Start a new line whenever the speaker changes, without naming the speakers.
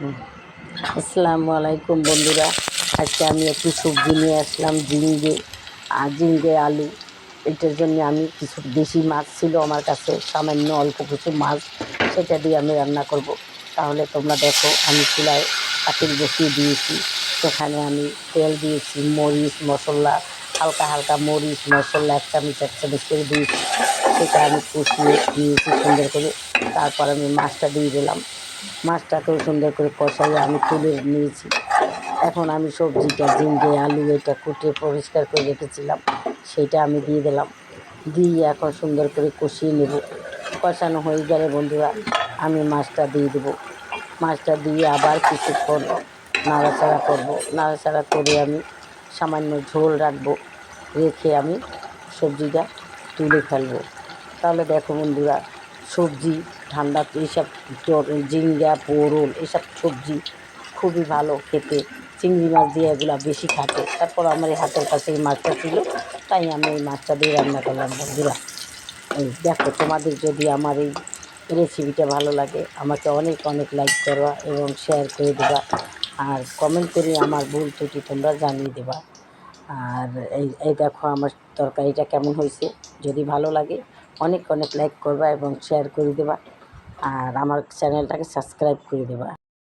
আসসালামু আলাইকুম বন্ধুরা। আজকে আমি একটু সবজি নিয়ে আসলাম জিঙ্গে আর ঝিঙ্গে আলু। এটার জন্য আমি কিছু দেশি মাছ ছিল আমার কাছে, সামান্য অল্প কিছু মাছ, সেটা দিয়ে আমি রান্না করব। তাহলে তোমরা দেখো, আমি চুলায় পাতিল বসিয়ে দিয়েছি। সেখানে আমি তেল দিয়েছি, মরিচ, মশলা, হালকা হালকা মরিচ, মশলা, এক চামচ এক চামচ করে দিয়েছি। সেটা আমি কষিয়ে দিয়েছি সুন্দর করে। তারপর আমি মাছটা দিয়ে দিলাম। মাছটাকেও সুন্দর করে কষাই আমি তুলে নিয়েছি। এখন আমি সবজিটা ঝিঙ্গে আলু এটা কুটে পরিষ্কার করে রেখেছিলাম, সেটা আমি দিয়ে দিলাম। দিয়ে এখন সুন্দর করে কষিয়ে নেব। কষানো হয়ে গেলে বন্ধুরা, আমি মাছটা দিয়ে দেবো। মাছটা দিয়ে আবার কিছুক্ষণ নাড়াচাড়া করব। নাড়াচাড়া করে আমি সামান্য ঝোল রাখব, রেখে আমি সবজিটা তুলে ফেলব। তাহলে দেখো বন্ধুরা সবজি, ঠান্ডা এইসব ঝিঙ্গা পোরল এসব সবজি খুবই ভালো খেতে। চিংড়ি মাছ দিয়ে এগুলো বেশি খাটে। তারপর আমার এই হাতের কাছে এই মাছটা ছিল, তাই আমি এই মাছটা দিয়ে রান্না করলাম বন্ধুরা। দেখো, তোমাদের যদি আমার এই রেসিপিটা ভালো লাগে, আমাকে অনেক অনেক লাইক করবা এবং শেয়ার করে দেবা। আর কমেন্ট করে আমার ভুল ত্রুটি তোমরা জানিয়ে দেবা। আর এই এই দেখো আমার তরকারিটা কেমন হয়েছে। যদি ভালো লাগে অনেক অনেক লাইক করবা এবং শেয়ার করে দেবা। আর আমার চ্যানেলটাকে সাবস্ক্রাইব করে দেবা।